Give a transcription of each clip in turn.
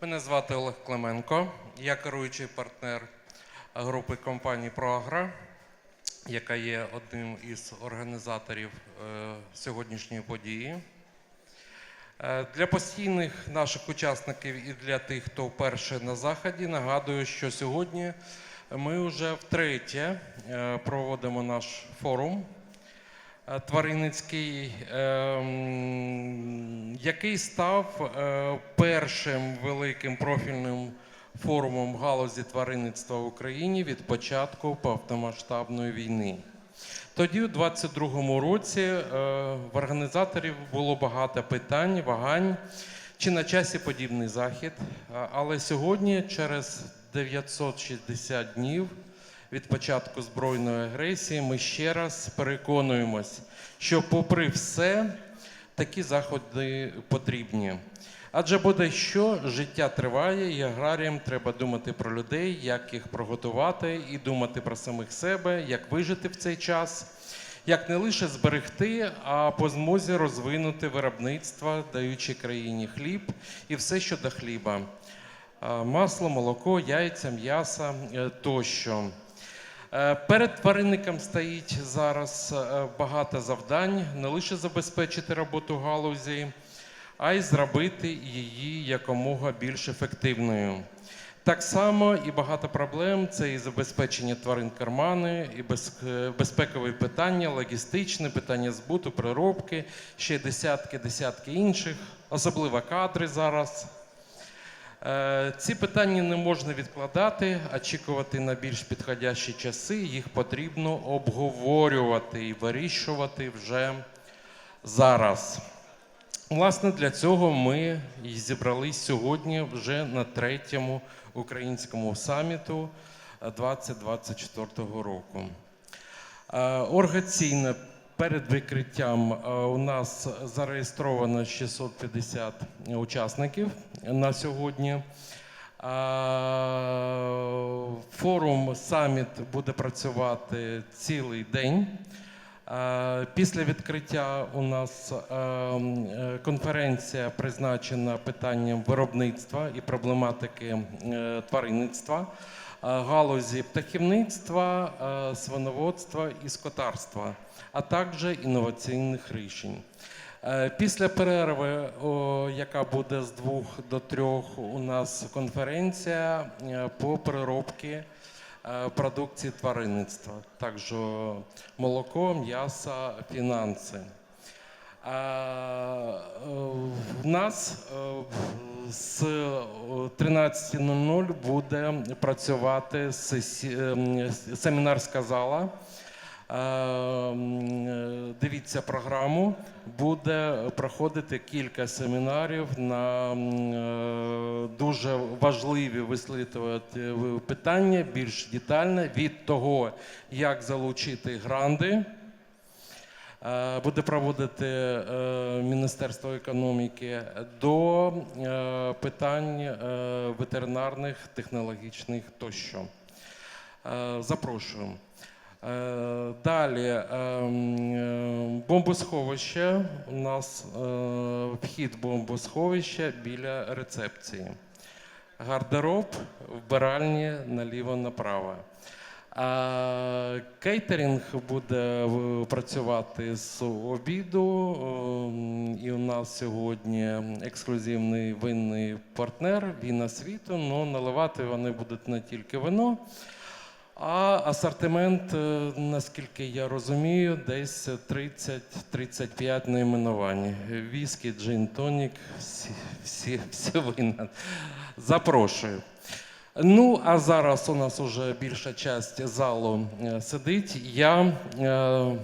Мене звати Олег Клименко. Я керуючий партнер групи компаній Проагра, яка є одним із організаторів е, сьогоднішньої події. Е, Для постійних наших учасників і для тих, хто вперше на заході, нагадую, що сьогодні ми вже втретє е, проводимо наш форум тваринницький, е, який став е, першим великим профільним форумом галузі тваринництва в Україні від початку повномасштабної війни. Тоді, у 22-му році, е, в організаторів було багато питань, вагань, чи на часі подібний захід. Але сьогодні, через 960 днів від початку збройної агресії, ми ще раз переконуємось, що, попри все, такі заходи потрібні. Адже буде що життя триває, і аграріям треба думати про людей, як їх приготувати, і думати про самих себе, як вижити в цей час, як не лише зберегти, а по змозі розвинути виробництво, даючи країні хліб і все, що до хліба: масло, молоко, яйця, м'ясо е, тощо. Е, Перед тваринником стоїть зараз е, багато завдань, не лише забезпечити роботу галузі, а й зробити її якомога більш ефективною. Так само і багато проблем це і забезпечення тварин кармани, і е, безпекові питання, логістичне питання збуту, переробки, ще десятки, десятки інших, особливо кадри зараз. Е, Ці питання не можна відкладати, очікувати на більш підходящі часи. Їх потрібно обговорювати і вирішувати вже зараз. Власне, для цього ми і зібрались сьогодні вже на третьому українському саміту е, 2024 року. Е, Організаційно перед викриттям е, у нас зареєстровано 650 учасників на сьогодні. Е, Форум саміт буде працювати цілий день. Е, Після відкриття у нас конференція призначена питанням виробництва і проблематики тваринництва, галузі птахівництва, е, свиноводства і скотарства, а також інноваційних рішень. Е, Після перерви, яка буде з двох до трьох, у нас конференція е, по переробці е, продукції тваринництва, також молоко, м'ясо, фінанси. Е, е, В нас е, з 13.00 буде працювати ем, семінарська зала. Е, е, Дивіться програму. Буде проходити кілька семінарів на е, дуже важливі висловлювати е, питання більш детально від того, як залучити гранди. Е, Буде проводити е, Міністерство економіки до е, питань ветеринарних, технологічних тощо. Запрошую. Е, Далі е, м, е, бомбосховище. У нас вхід в бомбосховище біля рецепції. Гардероб, вбиральні наліво-направо. А кейтерінг буде е, працювати з обіду. ем, І у нас сьогодні ексклюзивний винний партнер Віна світу. Ну, наливати вони будуть не тільки вино, а асортимент, е, наскільки я розумію, десь 30-35 найменувань. Віскі, джин, тонік, всі, всі, всі вина. Запрошую. Ну, а зараз у нас уже більша часть залу е, сидить. Я е,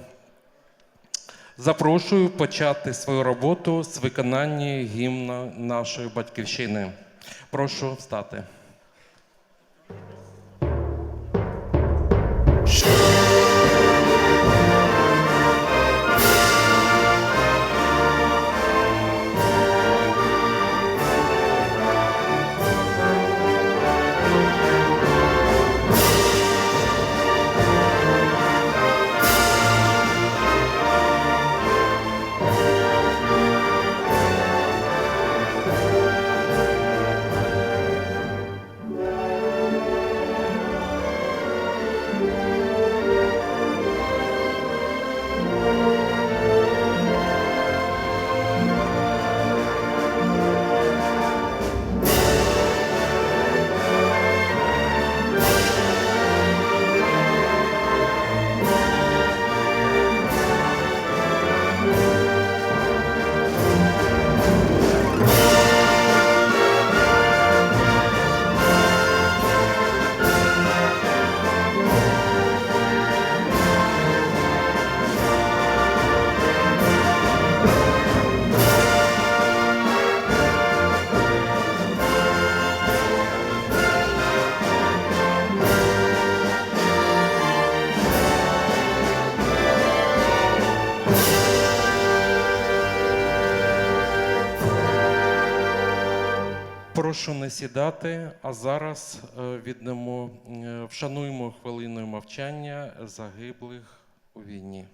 запрошую почати свою роботу з виконання гімна нашої батьківщини. Прошу встати. Прошу не сідати, а зараз віднемо віддамо, е, вшануємо хвилиною мовчання загиблих у війні.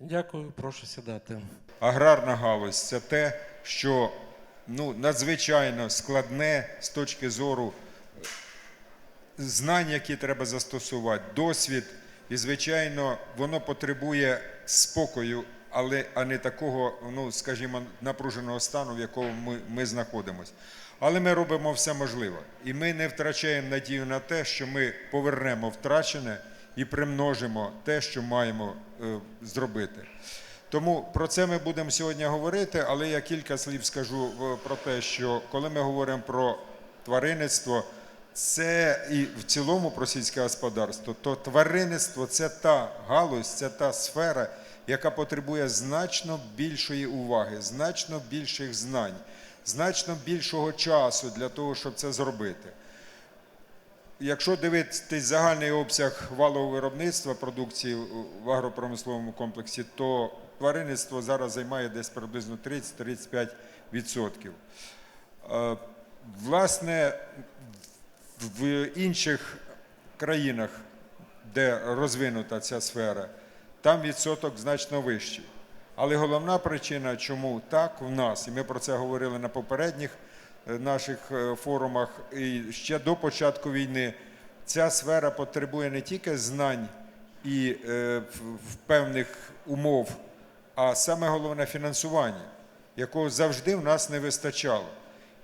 Дякую, прошу сідати. Аграрна галузь це те, що ну, надзвичайно складне з точки зору знань, які треба застосувати, досвід. І, звичайно, воно потребує спокою, але а не такого, ну, скажімо, напруженого стану, в якому ми, ми знаходимося. Але ми робимо все можливе. І ми не втрачаємо надію на те, що ми повернемо втрачене і примножимо те, що маємо е, зробити. Тому про це ми будемо сьогодні говорити, але я кілька слів скажу е, про те, що коли ми говоримо про тваринництво, це і в цілому про сільське господарство, то тваринництво це та галузь, це та сфера, яка потребує значно більшої уваги, значно більших знань, значно більшого часу для того, щоб це зробити. Якщо дивитись загальний обсяг валового виробництва продукції в агропромисловому комплексі, то тваринництво зараз займає десь приблизно 30-35%. Е, Власне, в інших країнах, де розвинута ця сфера, там відсоток значно вищий. Але головна причина, чому так в нас, і ми про це говорили на попередніх наших е, форумах, і ще до початку війни, ця сфера потребує не тільки знань і е, в- певних умов, а саме головне фінансування, якого завжди в нас не вистачало.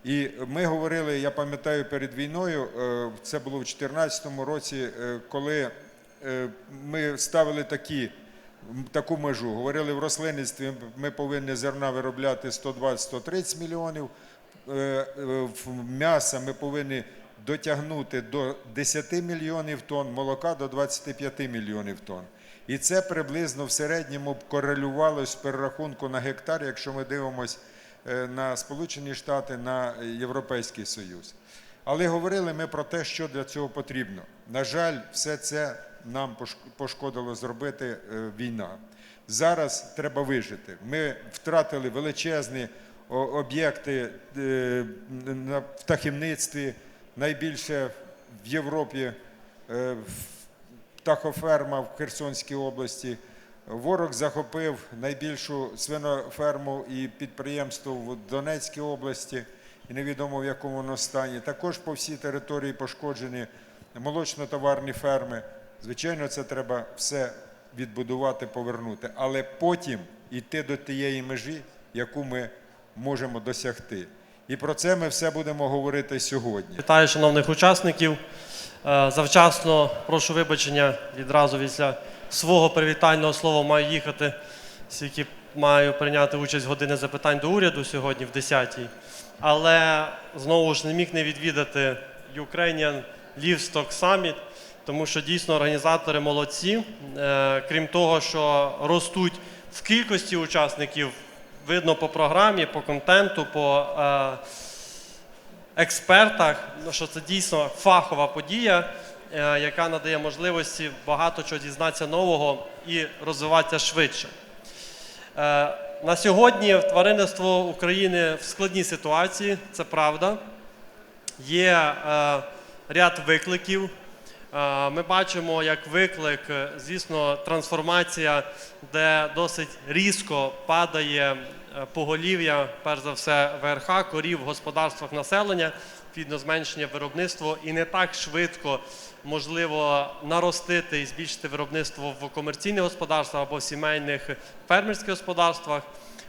І ми говорили, я пам'ятаю, перед війною, е, це було в 2014 році, е, коли е, ми ставили такі, таку межу. Говорили, в рослинництві ми повинні зерна виробляти 120-130 мільйонів, е, е, м'яса ми повинні дотягнути до 10 мільйонів тонн, молока до 25 мільйонів тонн. І це приблизно в середньому корелювалося з перерахунку на гектар, якщо ми дивимося е, на Сполучені Штати, на Європейський Союз. Але говорили ми про те, що для цього потрібно. На жаль, все це нам пошкодило зробити е, війна. Зараз треба вижити. Ми втратили величезні о- об'єкти е, на птахівництві, найбільше в Європі е, птахоферма в Херсонській області. Ворог захопив найбільшу свиноферму і підприємство в Донецькій області, і невідомо в якому воно стані. Також по всій території пошкоджені молочно-товарні ферми. Звичайно, це треба все відбудувати, повернути, але потім йти до тієї межі, яку ми можемо досягти. І про це ми все будемо говорити сьогодні. Вітаю шановних учасників. Е, Завчасно прошу вибачення відразу після свого привітального слова маю їхати, оскільки маю прийняти участь в години запитань до уряду сьогодні в 10-й. Але знову ж не міг не відвідати Ukrainian Livestock Summit, тому що дійсно організатори молодці. Е, Крім того, що ростуть в кількості учасників, видно по програмі, по контенту, по е, експертах, ну, що це дійсно фахова подія, е, яка надає можливості багато чого дізнатися нового і розвиватися швидше. Е, На сьогодні тваринництво України в складній ситуації, це правда. Є ряд викликів. Ми бачимо, як виклик, е, звісно, трансформація, де досить різко падає е, поголів'я, перш за все, ВРХ, корів в господарствах населення, відповідно зменшення виробництва, і не так швидко можливо наростити і збільшити виробництво в комерційних господарствах або в сімейних фермерських господарствах.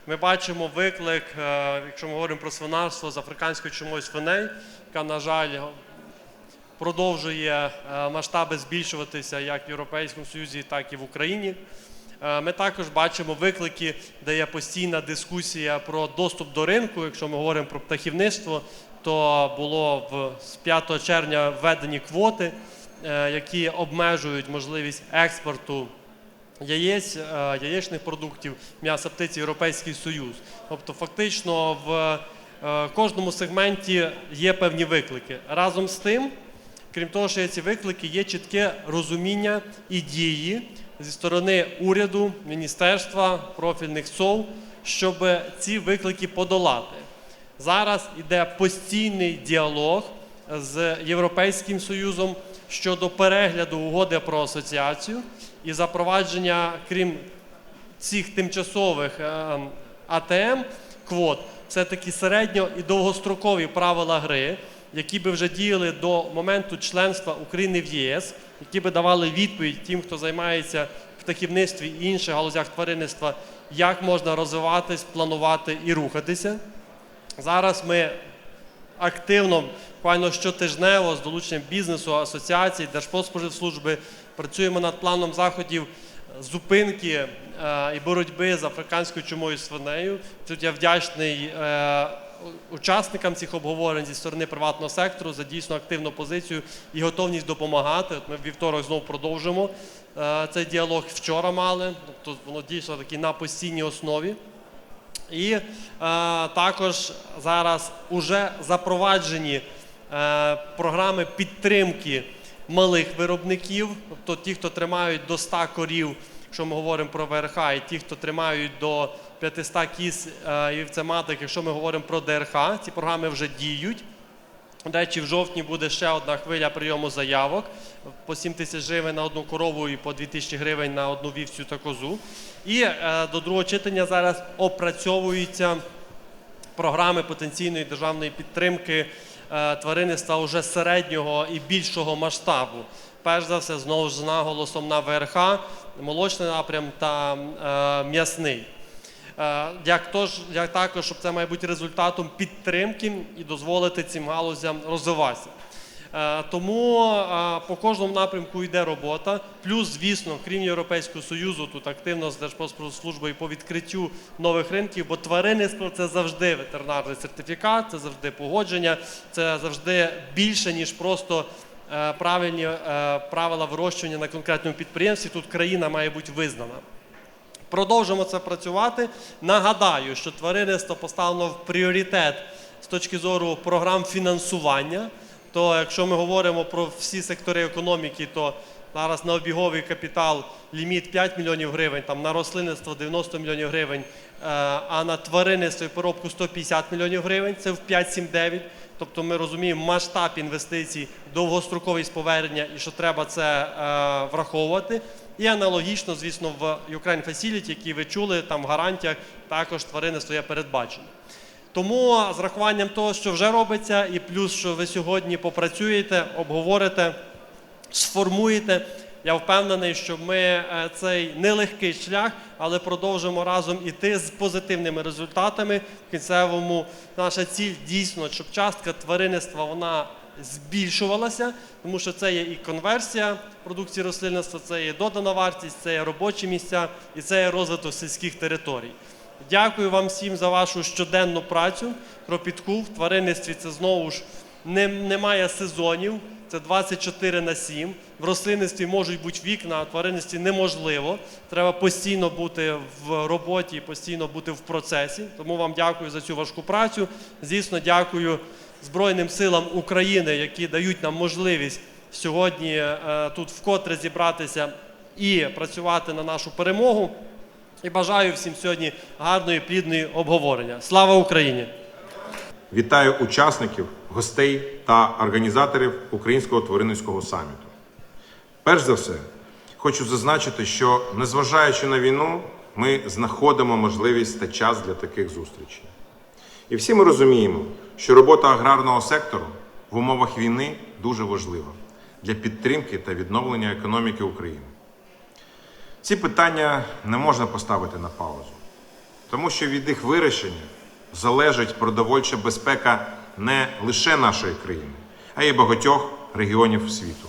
Ми бачимо виклик, е, якщо ми говоримо про свинарство з африканською чумою свиней, яка, на жаль, продовжує е, масштаби збільшуватися як в Європейському Союзі, так і в Україні. Е, Ми також бачимо виклики, де є постійна дискусія про доступ до ринку. Якщо ми говоримо про птахівництво, то було в з 5 червня введені квоти, е, які обмежують можливість експорту яєць, яєчних продуктів, м'яса птиці Європейський Союз. Тобто, фактично в кожному сегменті є певні виклики. Разом з тим, крім того, що є ці виклики, є чітке розуміння і дії зі сторони уряду, міністерства, профільних СОВ, щоб ці виклики подолати. Зараз іде постійний діалог з Європейським Союзом щодо перегляду угоди про асоціацію і запровадження, крім цих тимчасових е, АТМ квот, все-таки середньо і довгострокові правила гри, які би вже діяли до моменту членства України в ЄС, які би давали відповідь тим, хто займається птахівництві і інших галузях тваринництва, як можна розвиватись, планувати і рухатися. Зараз ми активно, буквально щотижнево з долученням бізнесу, асоціацій, Держпродспоживслужби працюємо над планом заходів зупинки е, і боротьби з африканською чумою свинею. Тут я вдячний е, учасникам цих обговорень зі сторони приватного сектору за дійсно активну позицію і готовність допомагати. От ми вівторок знову продовжимо е, цей діалог. Вчора мали, тобто воно дійсно таки на постійній основі. І е, також зараз уже запроваджені е, програми підтримки малих виробників, тобто ті, хто тримають до 100 корів, якщо ми говоримо про ВРХ, і ті, хто тримають до 500 кіз е, і вівцематок, якщо ми говоримо про ДРХ, ці програми вже діють. До речі, в жовтні буде ще одна хвиля прийому заявок по 7 тисяч гривень на одну корову і по 2 тисячі гривень на одну вівцю та козу. І е, до другого читання зараз опрацьовуються програми потенційної державної підтримки е, тваринництва уже середнього і більшого масштабу. Перш за все, знову ж з наголосом на ВРХ, молочний напрям та е, м'ясний. Е, Як, тож, як також, щоб це має бути результатом підтримки і дозволити цим галузям розвиватися. Е, Тому е, по кожному напрямку йде робота. Плюс, звісно, крім Європейського Союзу, тут активно з Держпродслужбою по відкриттю нових ринків, бо тваринництво це завжди ветеринарний сертифікат, це завжди погодження, це завжди більше, ніж просто правильні правила вирощування на конкретному підприємстві. Тут країна має бути визнана. Продовжимо це працювати. Нагадаю, що тваринництво поставлено в пріоритет з точки зору програм фінансування. То якщо ми говоримо про всі сектори економіки, то зараз на обіговий капітал ліміт 5 мільйонів гривень, там на рослинництво 90 мільйонів гривень, е, а на тваринництво і поробку 150 мільйонів гривень. Це в 5-7-9. Тобто ми розуміємо масштаб інвестицій, довгостроковість повернення і що треба це е, враховувати. І аналогічно, звісно, в Ukraine Facility, які ви чули, там в гарантіях також тваринництво є передбачено. Тому з рахуванням того, що вже робиться, і плюс, що ви сьогодні попрацюєте, обговорите, сформуєте. Я впевнений, що ми е, цей нелегкий шлях, але продовжимо разом іти з позитивними результатами. В кінцевому наша ціль дійсно, щоб частка тваринництва вона збільшувалася, тому що це є і конверсія продукції рослинництва, це є додана вартість, це є робочі місця і це є розвиток сільських територій. Дякую вам всім за вашу щоденну працю. Кропітку в тваринництві це знову ж не, немає сезонів, це 24 на 7. В рослинництві можуть бути вікна, а в тваринництві неможливо. Треба постійно бути в роботі, постійно бути в процесі. Тому вам дякую за цю важку працю. Звісно, дякую Збройним силам України, які дають нам можливість сьогодні е, тут вкотре зібратися і працювати на нашу перемогу. І бажаю всім сьогодні гарної плідної обговорення. Слава Україні! Вітаю учасників, гостей та організаторів Українського тваринницького саміту. Перш за все, хочу зазначити, що незважаючи на війну, ми знаходимо можливість та час для таких зустрічей. І всі ми розуміємо, що робота аграрного сектору в умовах війни дуже важлива для підтримки та відновлення економіки України. Ці питання не можна поставити на паузу, тому що від їх вирішення залежить продовольча безпека не лише нашої країни, а й багатьох регіонів світу.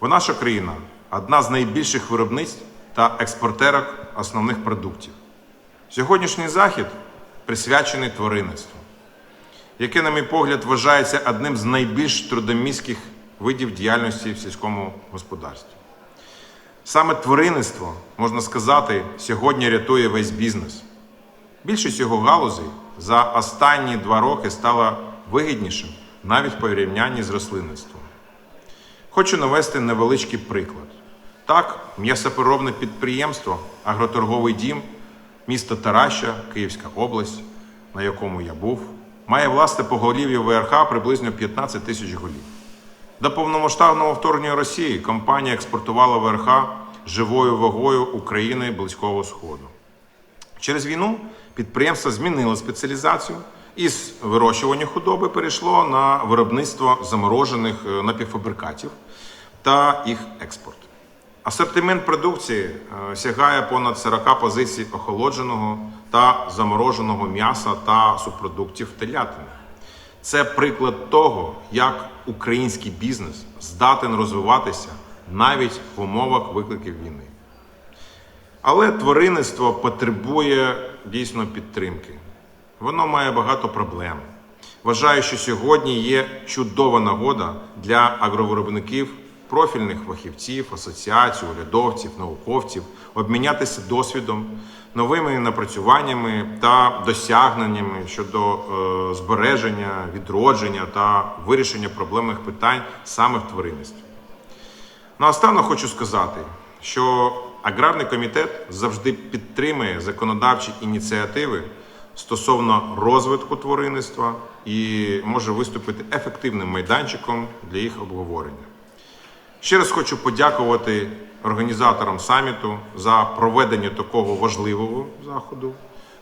Бо наша країна одна з найбільших виробництв та експортерок основних продуктів. Сьогоднішній захід присвячений тваринництву, яке, на мій погляд, вважається одним з найбільш трудомістких видів діяльності в сільському господарстві. Саме тваринництво, можна сказати, сьогодні рятує весь бізнес. Більшість його галузей за останні два роки стала вигіднішим навіть порівнянні з рослинництвом. Хочу навести невеличкий приклад. Так, м'ясопереробне підприємство, агроторговий дім, місто Тараща, Київська область, на якому я був, має власне поголів'я ВРХ приблизно 15 тисяч голів. До повномасштабного вторгнення Росії компанія експортувала ВРХ живою вагою України Близького Сходу. Через війну підприємство змінило спеціалізацію з вирощування худоби перейшло на виробництво заморожених е, напівфабрикатів та їх експорт. Асортимент продукції е, сягає понад 40 позицій охолодженого та замороженого м'яса та субпродуктів телятини. Це приклад того, як український бізнес здатен розвиватися навіть в умовах викликів війни. Але тваринництво потребує дійсно підтримки. Воно має багато проблем. Вважаю, що сьогодні є чудова нагода для агровиробників, профільних фахівців, асоціацій, урядовців, науковців обмінятися досвідом, новими напрацюваннями та досягненнями щодо е, збереження, відродження та вирішення проблемних питань саме в тваринництві. Наостанок хочу сказати, що аграрний комітет завжди підтримує законодавчі ініціативи стосовно розвитку тваринництва і може виступити ефективним майданчиком для їх обговорення. Ще раз хочу подякувати організаторам саміту за проведення такого важливого заходу,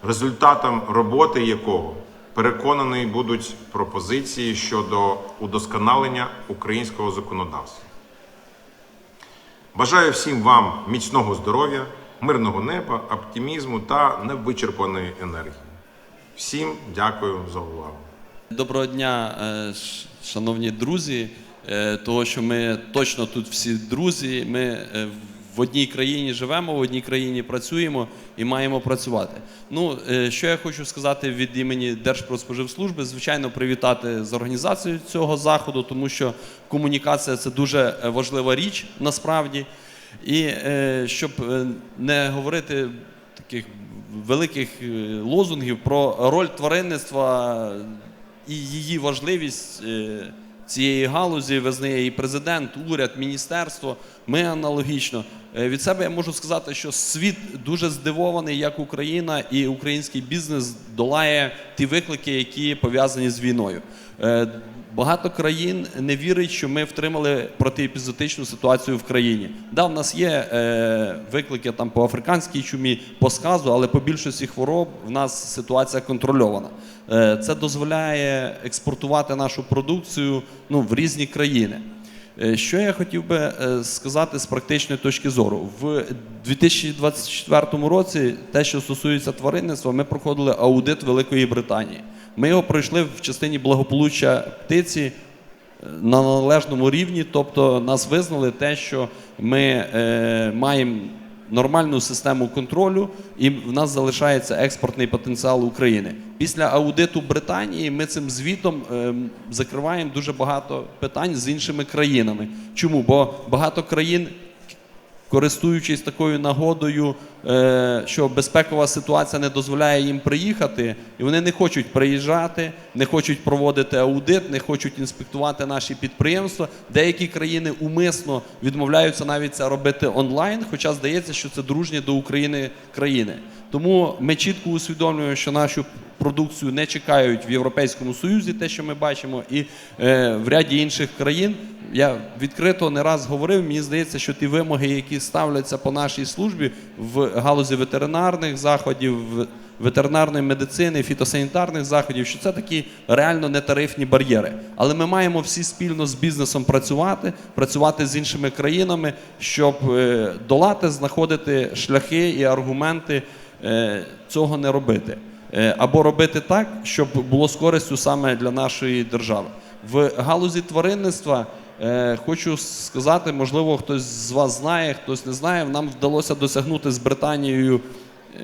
результатом роботи якого переконаний будуть пропозиції щодо удосконалення українського законодавства. Бажаю всім вам міцного здоров'я, мирного неба, оптимізму та невичерпаної енергії. Всім дякую за увагу. Доброго дня, е, шановні друзі. Е, Того, що ми точно тут всі друзі. Ми е, в одній країні живемо, в одній країні працюємо і маємо працювати. Ну, е, що я хочу сказати від імені Держпродспоживслужби, звичайно, привітати з організацією цього заходу, тому що комунікація це дуже важлива річ насправді. І щоб не говорити таких великих лозунгів про роль тваринництва і її важливість цієї галузі визнає і президент, уряд, міністерство. Ми аналогічно. Е, Від себе я можу сказати, що світ дуже здивований, як Україна і український бізнес долає ті виклики, які пов'язані з війною. Багато країн не вірить, що ми втримали протиепізотичну ситуацію в країні. Да, в нас є е, виклики там по африканській чумі, по сказу, але по більшості хвороб в нас ситуація контрольована. Е, це дозволяє експортувати нашу продукцію ну, в різні країни. Е, Що я хотів би е, сказати з практичної точки зору? В 2024 році, те, що стосується тваринництва, ми проходили аудит Великої Британії. Ми його пройшли в частині благополуччя птиці е, на належному рівні, тобто нас визнали те, що ми е, маємо нормальну систему контролю, і в нас залишається експортний потенціал України. Після аудиту Британії ми цим звітом е, закриваємо дуже багато питань з іншими країнами. Чому? Бо багато країн користуючись такою нагодою, е, що безпекова ситуація не дозволяє їм приїхати, і вони не хочуть приїжджати, не хочуть проводити аудит, не хочуть інспектувати наші підприємства. Деякі країни умисно відмовляються навіть це робити онлайн, хоча здається, що це дружні до України країни. Тому ми чітко усвідомлюємо, що нашу продукцію не чекають в Європейському Союзі, те, що ми бачимо, і е, в ряді інших країн. Я відкрито не раз говорив. Мені здається, що ті вимоги, які ставляться по нашій службі в галузі ветеринарних заходів, ветеринарної медицини, фітосанітарних заходів, що це такі реально нетарифні бар'єри. Але ми маємо всі спільно з бізнесом працювати, працювати з іншими країнами, щоб е, долати, знаходити шляхи і аргументи цього не робити. Е, Або робити так, щоб було з користю саме для нашої держави. В галузі тваринництва Е, Хочу сказати, можливо, хтось з вас знає, хтось не знає. Нам вдалося досягнути з Британією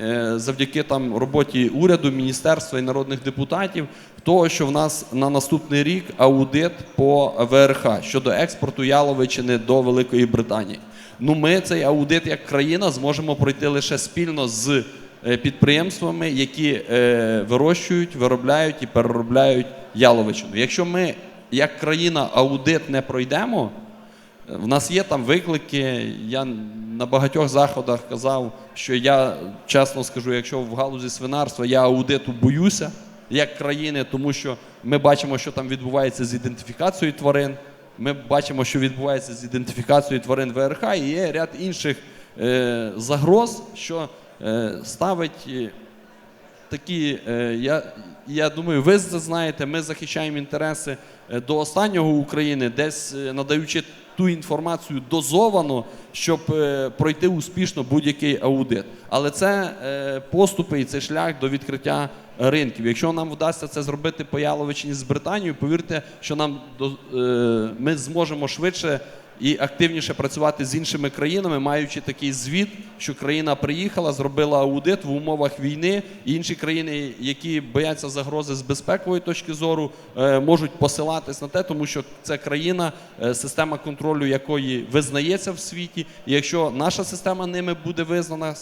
е, завдяки там роботі уряду, міністерства і народних депутатів, того, що в нас на наступний рік аудит по ВРХ щодо експорту яловичини до Великої Британії. Ну, ми цей аудит як країна зможемо пройти лише спільно з е, підприємствами, які е, вирощують, виробляють і переробляють яловичину. Якщо ми як країна аудит не пройдемо, в нас є там виклики. Я на багатьох заходах казав, що я чесно скажу, якщо в галузі свинарства я аудиту боюся як країни, тому що ми бачимо, що там відбувається з ідентифікацією тварин. Ми бачимо, що відбувається з ідентифікацією тварин ВРХ, і є ряд інших е, загроз, що е, ставить е, такі, е, я, я думаю, ви це знаєте, ми захищаємо інтереси е, до останнього України, десь е, надаючи ту інформацію дозовано, щоб е, пройти успішно будь-який аудит. Але це е, поступи і це шлях до відкриття ринків. Якщо нам вдасться це зробити по Яловичині з Британією, повірте, що нам е, ми зможемо швидше і активніше працювати з іншими країнами, маючи такий звіт, що країна приїхала, зробила аудит в умовах війни. І інші країни, які бояться загрози з безпекової точки зору, е, можуть посилатись на те, тому що це країна, е, система контролю якої визнається в світі. І якщо наша система ними буде визнана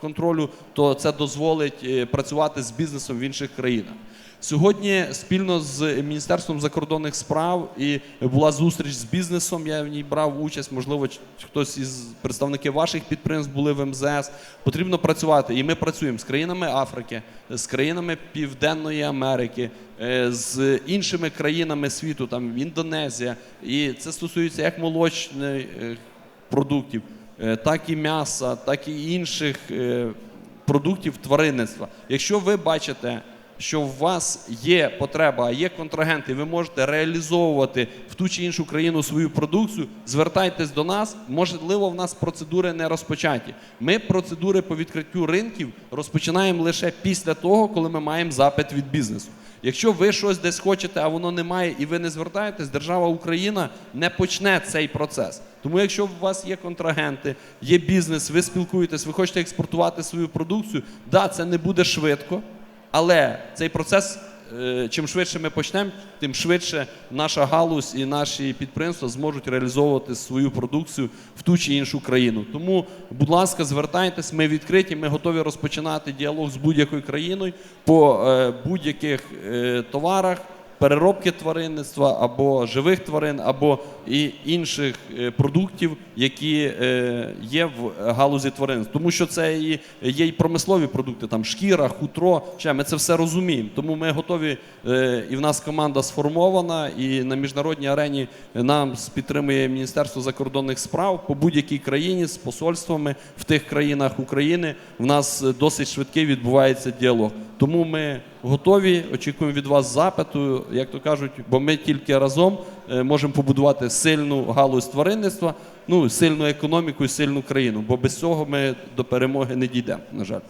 контролю, то це дозволить е, працювати з бізнесом в інших країнах. Сьогодні спільно з Міністерством закордонних справ і була зустріч з бізнесом. Я в ній брав участь. Можливо, хтось із представників ваших підприємств були в МЗС. Потрібно працювати, і ми працюємо з країнами Африки, з країнами Південної Америки, е, з іншими країнами світу, там Індонезія. І це стосується як молочних е, продуктів, е, так і м'яса, так і інших продуктів тваринництва. Якщо ви бачите, що у вас є потреба, а є контрагенти, ви можете реалізовувати в ту чи іншу країну свою продукцію, звертайтесь до нас. Можливо, в нас процедури не розпочаті. Ми процедури по відкриттю ринків розпочинаємо лише після того, коли ми маємо запит від бізнесу. Якщо ви щось десь хочете, а воно немає, і ви не звертаєтесь, держава Україна не почне цей процес. Тому, якщо у вас є контрагенти, є бізнес, ви спілкуєтесь, ви хочете експортувати свою продукцію, да, це не буде швидко, але цей процес, е, чим швидше ми почнемо, тим швидше наша галузь і наші підприємства зможуть реалізовувати свою продукцію в ту чи іншу країну. Тому, будь ласка, звертайтесь, ми відкриті, ми готові розпочинати діалог з будь-якою країною по е, будь-яких е, товарах. Переробки тваринництва або живих тварин, або і інших е, продуктів, які е, є в галузі тваринництва. Тому що це і є і промислові продукти, там шкіра, хутро. Ще ми це все розуміємо. Тому ми готові, е, і в нас команда сформована, і на міжнародній арені нам підтримує Міністерство закордонних справ по будь-якій країні з посольствами в тих країнах України. В нас досить швидкий відбувається діалог. Тому ми готові, очікуємо від вас запиту, як то кажуть, бо ми тільки разом е, можемо побудувати сильну галузь тваринництва, ну сильну економіку і сильну країну. Бо без цього ми до перемоги не дійдемо, на жаль.